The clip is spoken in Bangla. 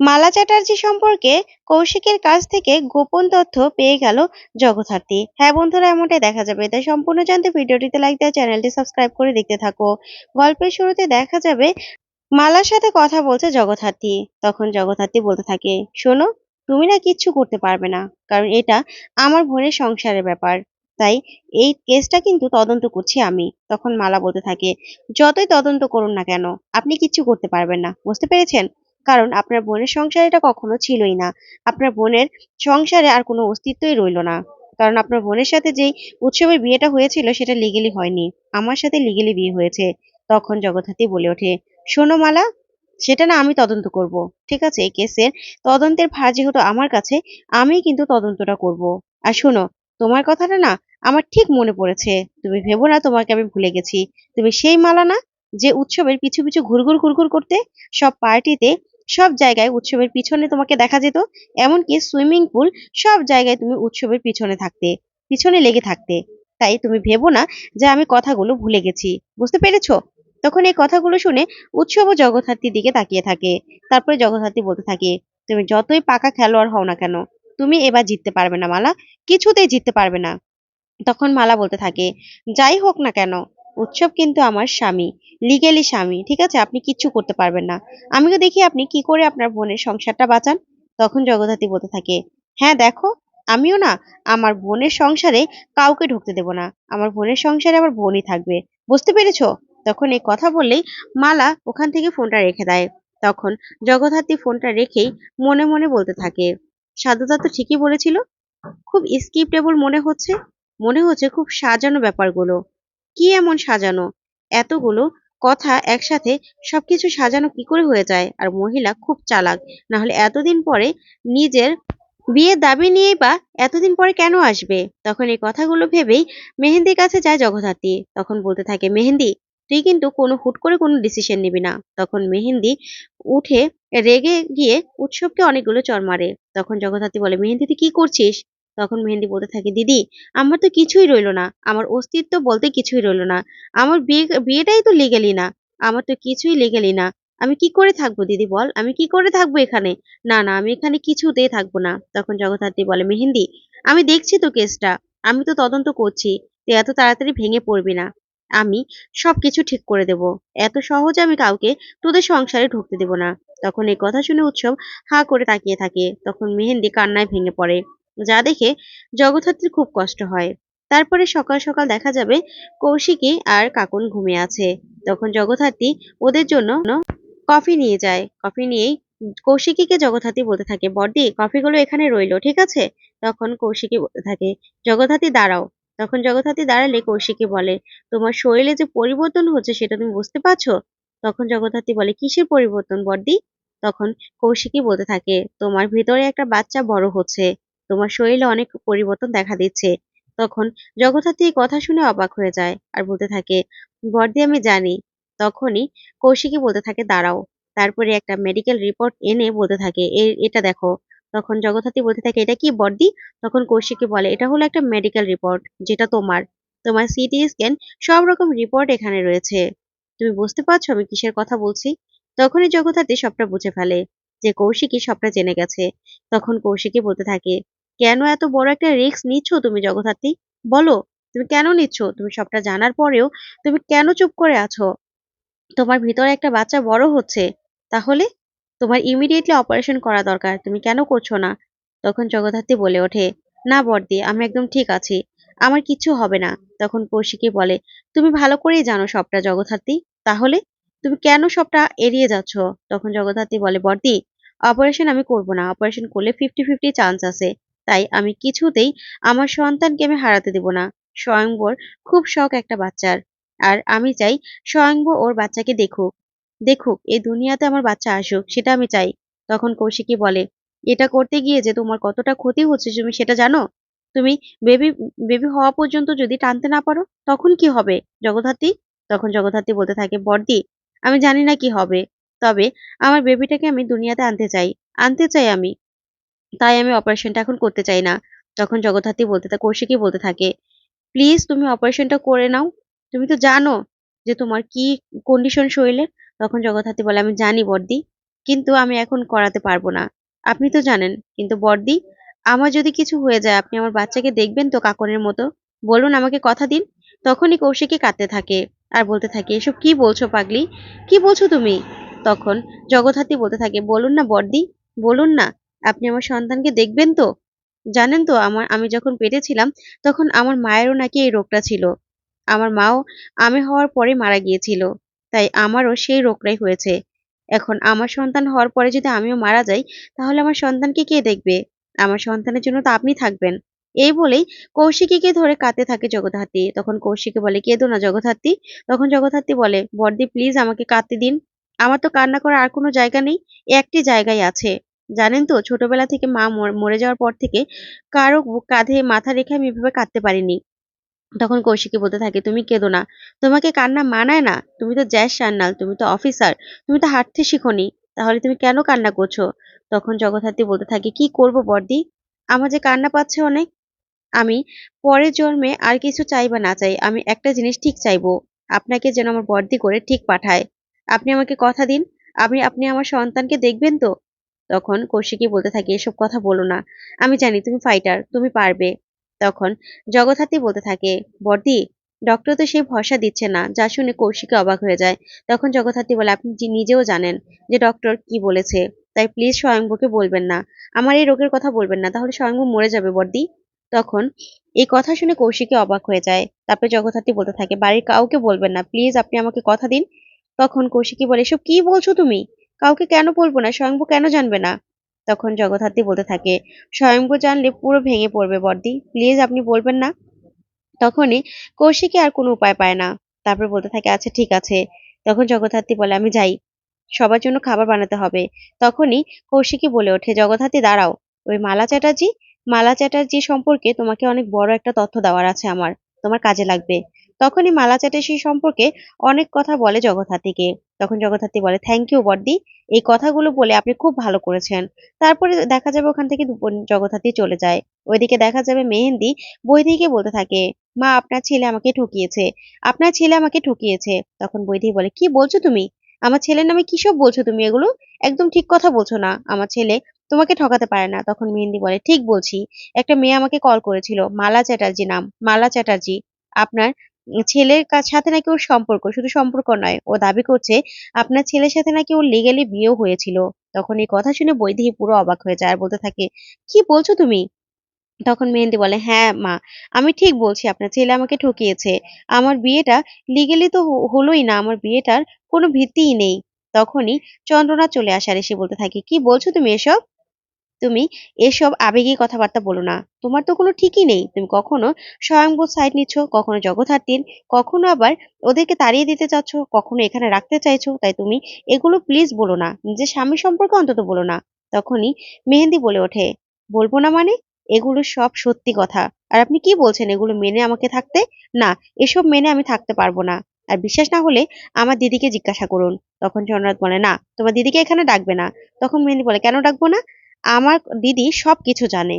মালা চ্যাটার্জি সম্পর্কে কৌশিকের কাছ থেকে গোপন তথ্য পেয়ে গেল জগদ্ধাত্রী। হ্যাঁ বন্ধুরা, এমনটাই দেখা যাবে। তাই সম্পূর্ণ জানতে ভিডিওটিতে লাইক দেওয়া, চ্যানেলটি সাবস্ক্রাইব করে দেখতে থাকো। গল্পের শুরুতে দেখা যাবে, মালার সাথে কথা বলছে জগদ্ধাত্রী। তখন জগদ্ধাত্রী বলতে থাকে, শোনো, তুমি না কিচ্ছু করতে পারবে না। কারণ এটা আমার বোনের সংসারের ব্যাপার। তাই এই কেসটা কিন্তু তদন্ত করছি আমি। তখন মালা বলতে থাকে, যতই তদন্ত করুন না কেন, আপনি কিচ্ছু করতে পারবেন না। বুঝতে পেরেছেন? কারণ আপনার বোনের সংসার এটা কখনো ছিলই না। আপনার বোনের সংসারে আর কোনো অস্তিত্বই রইল না। কারণ আপনার বোনের সাথে যেই উৎসবের বিয়েটা হয়েছিল সেটা লিগেলি হয়নি। আমার সাথে লিগেলি বিয়ে হয়েছে। তখন জগদ্ধাত্রী বলে ওঠে, শোনো মালা, সেটা না আমি তদন্ত করব। ঠিক আছে, এই কেসের তদন্তের ভার যেহেতু আমার কাছে আমি কিন্তু তদন্তটা করব। আর শোনো, তোমার কথাটা না আমার ঠিক মনে পড়েছে। তুমি ভেবো না তোমাকে আমি ভুলে গেছি। তুমি সেই মালা না যে উৎসবের পিছু পিছু ঘুরঘুর ঘুরঘুর করতে সব পার্টিতে সব জায়গায় উৎসবের পিছনে তোমাকে দেখা যেত, এমনকি সুইমিং পুল সব জায়গায় তুমি উৎসবের পিছনে থাকতে, পিছনে লেগে থাকতে। তাই তুমি ভেবো না যে আমি কথাগুলো ভুলে গেছি, বুঝতে পেরেছ? তখন এই কথাগুলো শুনে উৎসব জগদ্ধাত্রীর দিকে তাকিয়ে থাকে। তারপরে জগদ্ধাত্রী বলতে থাকে, তুমি যতই পাকা খেলোয়াড় হও না কেন, তুমি এবার জিততে পারবে না মালা, কিছুতেই জিততে পারবে না। তখন মালা বলতে থাকে, যাই হোক না কেন, উৎসব কিন্তু আমার স্বামী লিগেলি স্বামী, ঠিক আছে? আপনি কিচ্ছু করতে পারবেন না। আমিও দেখি আপনি কি করে আপনার বোনের সংসারটা বাঁচান। তখন জগদ্ধাত্রী বলতে থাকে হ্যাঁ দেখো, আমিও না, আমার বোনের সংসারে কাউকে ঢুকতে দেব না। আমার বোনের সংসারে আমার বোনই থাকবে। বুঝতে পেরেছ? তখন এই কথা বললেই মালা ওখান থেকে ফোনটা রেখে দেয়। তখন জগদ্ধাত্রী ফোনটা রেখেই মনে মনে বলতে থাকে, সাধুদা তো ঠিকই বলেছিল, খুব স্কিপটেবল মনে হচ্ছে। মনে হচ্ছে খুব সাজানো ব্যাপারগুলো। কি এমন সাজানো? এতগুলো কথা একসাথে সবকিছু সাজানো কি করে হয়ে যায়? আর মহিলা খুব চালাক। না হলে এতদিন পরে নিজের বিয়ের দাবি নিয়েই বা এতদিন পরে কেন আসবে? তখন এই কথাগুলো ভেবেই মেহেন্দির কাছে যায় জগদ্ধাত্রী। তখন বলতে থাকে, মেহেন্দি, তুই কিন্তু কোনো হুট করে কোনো ডিসিশন নিবি না। তখন মেহেন্দি উঠে রেগে গিয়ে উৎসবকে অনেকগুলো চর মারে। তখন জগদ্ধাত্রী বলে মেহেন্দি তুই কি করছিস? তখন মেহেন্দি বলতে থাকে, দিদি, আমার তো কিছুই রইল না। আমার অস্তিত্ব বলতে কিছুই রইল না। আমার বিয়ে, বিয়েটাই তো লিগেলি না। আমার তো কিছুই লিগেলি না। আমি কি করে থাকব, দিদি বল? আমি কি করে থাকব এখানে? না না, আমি এখানে কিছুতেই থাকব না। তখন জগদ্ধাত্রী বলে, মেহেন্দি, আমি দেখছি তো কেসটা। আমি তো তদন্ত করছি। তুই এত তাড়াতাড়ি ভেঙে পড়বি না। আমি সব কিছু ঠিক করে দেব। এত সহজে আমি কাউকে তোদের সংসারে ঢুকতে দেব না। তখন এই কথা শুনে উৎসব হা করে তাকিয়ে থাকে। তখন মেহেন্দি কান্নায় ভেঙে পড়ে। যা দেখে জগদ্ধাত্রীর খুব কষ্ট হয়। তারপরে সকাল সকাল দেখা যাবে কৌশিকী আর কাকুন ঘুমিয়ে আছে। তখন জগদ্ধাত্রী ওদের জন্য কফি নিয়ে যায়। কফি নিয়েই কৌশিকীকে জগদ্ধাত্রী বলতে থাকে বর্দি কফিগুলো এখানে রইল, ঠিক আছে? তখন কৌশিকী বলতে থাকে, জগদ্ধাত্রী, দাঁড়াও। তখন জগদ্ধাত্রী দাঁড়ালে কৌশিকী বলে, তোমার শরীরে যে পরিবর্তন হচ্ছে সেটা তুমি বুঝতে পারছ? তখন জগদ্ধাত্রী বলে, কিসের পরিবর্তন বর্দি তখন কৌশিকী বলতে থাকে, তোমার ভিতরে একটা বাচ্চা বড় হচ্ছে। তোমার শরীরে অনেক পরিবর্তন দেখা দিচ্ছে। তখন জগদ্ধাত্রী কথা শুনে অবাক হয়ে যায় আর বলতে থাকে, বর্দি, আমি জানি। তখনই কৌশিকী বলতে থাকে, দাঁড়াও। তারপরে একটা মেডিকেল রিপোর্ট এনে বলতে থাকে এটা দেখো। তখন জগদ্ধাত্রী বলতে থাকে, এটা কি বর্দি? তখন কৌশিকী বলে, এটা হলো একটা মেডিকেল রিপোর্ট যেটা তোমার। তোমার সিটি স্ক্যান সব রকম রিপোর্ট এখানে রয়েছে। তুমি বুঝতে পারছ আমি কিসের কথা বলছি? তখনই জগদ্ধাত্রী সবটা বুঝে ফেলে যে কৌশিকী সবটা জেনে গেছে। তখন কৌশিকী বলতে থাকে কেন এত বড় একটা রিস্ক নিচ্ছ তুমি জগদ্ধাত্রী? বলো, তুমি কেন নিচ্ছ? তুমি সবটা জানার পরেও তুমি কেন চুপ করে আছো? তোমার ভিতরে একটা বাচ্চা বড় হচ্ছে, তাহলে তোমার ইমিডিয়েটলি অপারেশন করা দরকার। তুমি কেন করছ না? তখন জগদ্ধাত্রী বলে ওঠে, না বর্দি, আমি একদম ঠিক আছি। আমার কিছু হবে না। তখন কৌশিকী বলে, তুমি ভালো করেই জানো সবটা জগদ্ধাত্রী, তাহলে তুমি কেন সবটা এড়িয়ে যাচ্ছ? তখন জগদ্ধাত্রী বলে, বর্দি অপারেশন আমি করব না। অপারেশন করলে ফিফটি ফিফটি চান্স আছে। তাই আমি কিছুতেই আমার সন্তানকে আমি হারাতে দেব না। স্বয়ংবর খুব শখ একটা বাচ্চার। আর আমি চাই স্বয়ংবর ওর বাচ্চাকে দেখুক। দেখুক, এই দুনিয়াতে আমার বাচ্চা আসুক, সেটা আমি চাই। তখন কৌশিকী বলে, এটা করতে গিয়ে যে তোমার কতটা ক্ষতি হচ্ছে তুমি সেটা জানো? তুমি বেবি বেবি হওয়া পর্যন্ত যদি টানতে না পারো, তখন কি হবে? জগদ্ধাত্রী? তখন জগদ্ধাত্রী বলতে থাকে, বর্দি, আমি জানি না কি হবে। তবে আমার বেবিটাকে আমি দুনিয়াতে আনতে চাই। আনতে চাই আমি। তাই আমি অপারেশনটা এখন করতে চাই না। তখন জগদ্ধাত্রী বলতে থাকে কৌশিকই বলতে থাকে প্লিজ তুমি অপারেশনটা করে নাও। তুমি তো জানো যে তোমার কি কন্ডিশন শরীরে? তখন জগদ্ধাত্রী বলে, আমি জানি বর্দি, কিন্তু আমি এখন করাতে পারব না। আপনি তো জানেন, কিন্তু বর্দি, আমার যদি কিছু হয়ে যায়, আপনি আমার বাচ্চাকে দেখবেন তো কাকনের মতো? বলুন আমাকে কথা দিন। তখনই কৌশিকী কাঁদতে থাকে আর বলতে থাকে, এসব কি বলছো পাগলি? কি বলছো তুমি? তখন জগৎহাতি বলতে থাকে, বলুন না বর্দি, বলুন না। আপনি আমার সন্তানকে দেখবেন তো? জানেন তো, আমার, আমি যখন পেটে ছিলাম, তখন আমার মায়েরও নাকি এই রোগটা ছিল। আমার মাও আমি হওয়ার পরে মারা গিয়েছিল। তাই আমারও সেই রোগটাই হয়েছে। এখন আমার সন্তান হওয়ার পরে যদি আমিও মারা যাই, তাহলে আমার সন্তানকে কে দেখবে? আমার সন্তানের জন্য তো আপনি থাকবেন। এই বলেই কৌশিকীকে ধরে কাঁদতে থাকে জগৎহাতি তখন কৌশিকী বলে কেঁদো না জগৎহাতি তখন জগৎহাতি বলে বর্দি প্লিজ আমাকে কাঁদতে দিন। আমার তো কান্না করার আর কোনো জায়গা নেই। একটি জায়গায় আছে। জানেন তো, ছোটবেলা থেকে মা মরে যাওয়ার পর থেকে কারও কাঁধে মাথা রেখে আমি এভাবে কাঁদতে পারিনি। তখন কৌশিকী বলতে থাকে, তুমি কেঁদো না। তোমাকে কান্না মানায় না। তুমি তো জ্যাস সান্নাল তুমি তো অফিসার। তুমি তো হাঁটতে শিখোনি। তাহলে তুমি কেন কান্না করছ? তখন জগদ্ধাত্রী বলতে থাকে, কি করব বর্দি আমার যে কান্না পাচ্ছে অনেক। আমি পরের জন্মে আর কিছু চাই বা না চাই। আমি একটা জিনিস ঠিক চাইব। আপনাকে যেন আমার বর্দি করে ঠিক পাঠায়। আপনি আমাকে কথা দিন। আমি আপনি আমার সন্তানকে দেখবেন তো? তখন কৌশিকী বলতে থাকে, এসব কথা বলো না। আমি জানি তুমি ফাইটার তুমি পারবে। তখন জগৎহাতি বলতে থাকে বর্দি ডক্টর তো সেই ভরসা দিচ্ছে না। যা শুনে কৌশিকে অবাক হয়ে যায়। তখন জগৎহাতি বলে, আপনি নিজেও জানেন যে ডক্টর কি বলেছে, তাই প্লিজ স্বয়ংভূকে বলবেন না। আমার এই রোগের কথা বলবেন না, তাহলে স্বয়ংভূ মরে যাবে বর্দি তখন এই কথা শুনে কৌশিকে অবাক হয়ে যায়। তারপরে জগৎহাতি বলতে থাকে, বাড়ির কাউকে বলবেন না প্লিজ আপনি আমাকে কথা দিন। তখন কৌশিকী বলে, এসব কি বলছো তুমি? কাউকে কেন বলব না? স্বয়ংভূ কেন জানবে না? তখন জগদ্ধাত্রী বলতে থাকে স্বয়ংভূ জানলে পুরো ভেঙে পড়বে বর্দি। প্লিজ আপনি বলবেন না। তখনই কৌশিকী আর কোনো উপায় পায় না। তারপর বলতে থাকে আচ্ছা ঠিক আছে। তখন জগদ্ধাত্রী বলে, আমি যাই। সবার জন্য খাবার বানাতে হবে। তখনই কৌশিকী বলে ওঠে, জগদ্ধাত্রী, দাঁড়াও। ওই মালা চ্যাটার্জি মালা চ্যাটার্জি সম্পর্কে তোমাকে অনেক বড় একটা তথ্য দেওয়ার আছে আমার। তোমার কাজে লাগবে। তখনই মালা চ্যাটার্জি সম্পর্কে অনেক কথা বলে জগদ্ধাত্রীকে। তখন জগদ্ধাত্রী বলে থ্যাংক ইউ বর্দি। এই কথাগুলো বলে আপনি খুব ভালো করেছেন। তারপরে দেখা যাবে ওখান থেকে জগদ্ধাত্রী চলে যায়। ওইদিকে দেখা যাবে মেহেন্দি বৈদিকে বলতে থাকে, মা, আপনার ছেলে আমাকে ঠকিয়েছে। আপনার ছেলে আমাকে ঠকিয়েছে। তখন বৈদি বলে, কি বলছো তুমি? আমার ছেলের নামে কিসব বলছো তুমি এগুলো? একদম ঠিক কথা বলছো না। আমার ছেলে তোমাকে ঠকাতে পারে না। তখন মেহেন্দি বলে, ঠিক বলছি। একটা মেয়ে আমাকে কল করেছিল, মালা চ্যাটার্জি নাম, মালা চ্যাটার্জি। আপনার ছেলের সাথে নাকি ওর সম্পর্ক? শুধু সম্পর্ক নয়, ও দাবি করছে আপনার ছেলের সাথে নাকি ওর লিগালি বিয়েও হয়েছিল। তখন এই কথা শুনে বৈদেহী পুরো অবাক হয়ে যায় আর বলতে থাকে, কি বলছো তুমি? তখন মেহেন্দি বলে হ্যাঁ মা, আমি ঠিক বলছি, আপনার ছেলে আমাকে ঠকিয়েছে। আমার বিয়েটা লিগেলি তো হলোই না, আমার বিয়েটার কোনো ভিত্তিই নেই। তখনই চন্দ্রনাথ চলে আসে আর এসে বলতে থাকে, কি বলছো তুমি এসব? তুমি এসব আবেগী কথাবার্তা বলো না। তোমার তো কোনো ঠিকই নেই। তুমি কখনো স্বয়ংভূত সাইড নিচ্ছ, কখনো জগদ্ধাত্রীর, কখনো আবার ওদেরকে তাড়িয়ে দিতে চাচ্ছ, কখনো এখানে রাখতে চাইছো, তাই তুমি এগুলো প্লিজ বলো না। নিজের স্বামী সম্পর্কে অন্তত বলো না। তখনই মেহেন্দি বলে ওঠে। বলব না মানে? এগুলো সব সত্যি কথা। আর আপনি কি বলছেন এগুলো মেনে আমাকে থাকতে? না, এসব মেনে আমি থাকতে পারব না। আর বিশ্বাস না হলে আমার দিদিকে জিজ্ঞাসা করুন। তখন চন্দ্রনাথ বলে, না, তোমার দিদিকে এখানে ডাকবে না। তখন মেহেন্দি বলে, কেন ডাকবো না? আমার দিদি সব কিছু জানে।